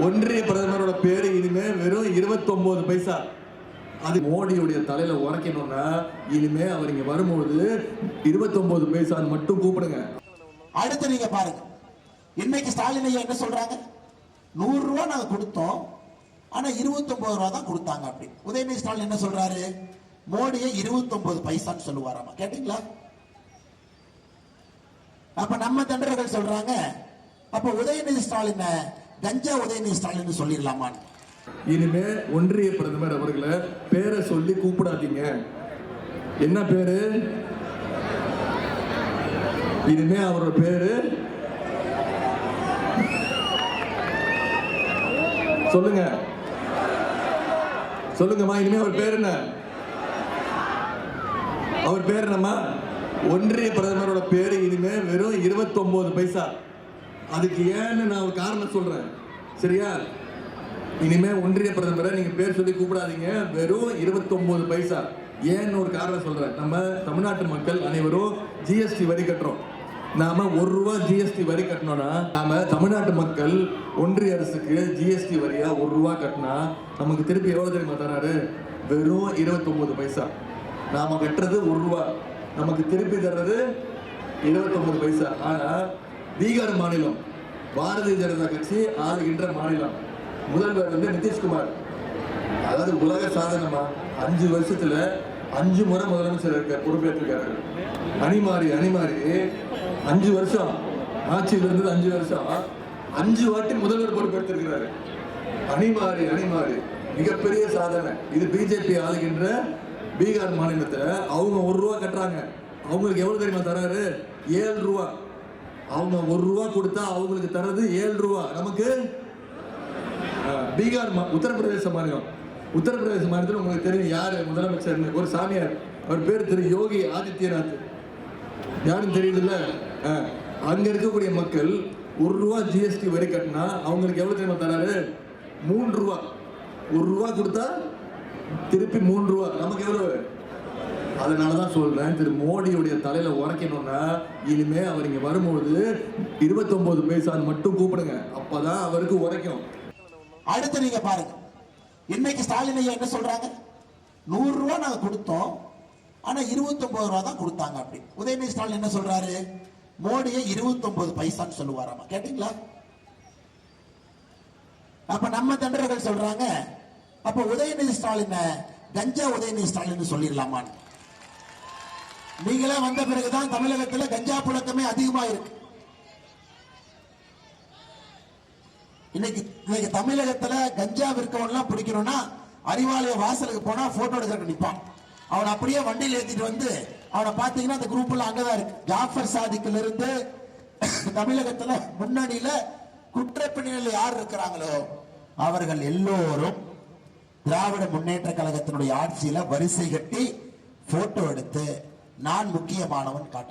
ஒன்றிய பிரதமரோட பேரு இனிமே வெறும் 29 பைசா. அது மோடியுடைய தலையில உரைக்கணும்னா இனிமே அவர் இங்க வரும்போது 29 பைசான்னு மட்டும் கூப்பிடுங்க. அடுத்து நீங்க பாருங்க. இன்னைக்கு ஸ்டாலின் ஐயா என்ன சொல்றாங்க? நூறு ரூபா நாங்க கொடுத்தோம். ஆனா 29 ரூபா தான் கொடுத்தாங்க அப்படி. உதயநிதி ஸ்டாலின் என்ன சொல்றாரு? மோடியை 29 பைசான்னு சொல்லுவாராமா. கேட்டீங்களா? அப்ப நம்ம தண்டர்கள் சொல்றாங்க. அப்ப உதயநிதி ஸ்டாலின் கஞ்சா உதயநிதி ஸ்டாலின் சொல்லிடலாமான்னு. இனிமே ஒன்றிய பிரதமர் அவர்களை பேரை சொல்லி கூப்பிடாதீங்க. என்ன பேரு? இனிமே அவரோட பேரு சொல்லுங்க. சொல்லுங்கம்மா இனிமே அவர் பேர் என்ன? அவர் பேர் என்னம்மா? ஒன்றிய பிரதமரோட பேரு இனிமே வெறும் 29 பைசா. அதுக்கு ஏன்னு நான் ஒரு காரணம் சொல்றேன். சரியா? இனிமே ஒன்றிய பிரதமரை நீங்க பேர் சொல்லி கூப்பிடாதீங்க. வெறும் 29 பைசா. ஏன்னு ஒரு காரணம் சொல்றேன். நம்ம தமிழ்நாட்டு மக்கள் அனைவரும் ஜிஎஸ்டி வரி கட்டுறோம். நாம ஒரு ரூபா ஜிஎஸ்டி வரி கட்டணும்னா நாம தமிழ்நாட்டு மக்கள் ஒன்றிய அரசுக்கு ஜிஎஸ்டி வரியா ஒரு ரூபா கட்டினா நமக்கு திருப்பி எவ்வளவு தெரியுமா தராரு? வெறும் 29 பைசா. நாம கட்டுறது ஒரு ரூபா. நமக்கு திருப்பி தர்றது 29 பைசா. ஆனா பீகார் மாநிலம் பாரதிய ஜனதா கட்சி ஆளுகின்ற மாநிலம். முதல்வர் வந்து நிதிஷ்குமார். அதாவது உலக சாதனமா அஞ்சு வருஷத்துல அஞ்சு முறை முதலமைச்சர் இருக்க பொறுப்பேற்றிருக்காரு. அணிமாறி அணிமாறி. அஞ்சு வருஷம். ஆட்சியில் இருந்தது அஞ்சு வருஷம். அஞ்சு வாட்டி முதல்வர் பொறுப்பேற்றிருக்கிறாரு. அணிமாறி அணிமாறி. மிகப்பெரிய சாதனை. இது பிஜேபி ஆளுகின்ற பீகார் மாநிலத்தில். அவங்க ஒரு ரூபா கட்டுறாங்க. அவங்களுக்கு எவ்வளவு தெரியுமா தராரு? ஏழு ரூபா. அவங்க ஒரு ரூபா கொடுத்தா அவங்களுக்கு தர்றது ஏழு ரூபா. நமக்கு பீகார் மா- உத்தரப்பிரதேச மாநிலம். உத்தரப்பிரதேச மாநிலத்தில் உங்களுக்கு தெரியும் யார் முதலமைச்சர் ஒரு சாமியார். அவர் பேர் திரு யோகி ஆதித்யநாத். யாரும் தெரியுதுல்ல? அஹ், அங்க இருக்கக்கூடிய மக்கள் ஒரு ரூபா ஜிஎஸ்டி வரி கட்டினா அவங்களுக்கு எவ்வளவு தெரியுமா தராரு? மூன்று ரூபா. ஒரு ரூபா கொடுத்தா திருப்பி மூன்று ரூபா. நமக்கு எவ்வளவு? அதனால தான் சொல்றேன் திரு மோடியுடைய தலையில உரைக்கணும்னா இனிமே அவர் இங்க வரும்போது 29 பைசான்னு மட்டும் கூப்பிடுங்க. அப்பதான் அவருக்கு உரைக்கும். அடுத்து நீங்க பாருங்க. இன்னைக்கு ஸ்டாலின் ஐயா என்ன சொல்றாங்க? நூறு ரூபா நாங்க கொடுத்தோம் ஆனா 29 ரூபா தான் கொடுத்தாங்க அப்படி. உதயநிதி ஸ்டாலின் என்ன சொல்றாரு? மோடியை 29 பைசான்னு சொல்லுவாராமா. கேட்டீங்களா? அப்ப நம்ம தண்டர்கள் சொல்றாங்க அப்ப உதயநிதி ஸ்டாலின் கஞ்சா உதயநிதி ஸ்டாலின் சொல்லிடலாமான்னு. நீங்களே வந்த பிறகுதான் தமிழகத்தில் கஞ்சா புழக்கமே அதிகமா இருக்கு இன்னைக்கு இன்னைக்கு தமிழகத்துல கஞ்சா விற்கவன்லாம் பிடிக்கணும்னா அறிவாலய வாசலுக்கு போனா போட்டோ எடுக்கிறதுக்கு நிப்பான். அவனை அப்படியே வண்டியில் ஏத்திட்டு வந்து அவனை பாத்தீங்கன்னா அந்த குரூப் எல்லாம் அங்கதான் இருக்கு. ஜாஃபர் சாதிக்கில் இருந்து தமிழகத்துல முன்னணியில குற்றப்பின்னணியில் யார் இருக்கிறாங்களோ அவர்கள் எல்லோரும் திராவிட முன்னேற்ற கழகத்தினுடைய ஆட்சியில வரிசை கட்டி போட்டோ எடுத்து நான் முக்கியமானவன் காட்டு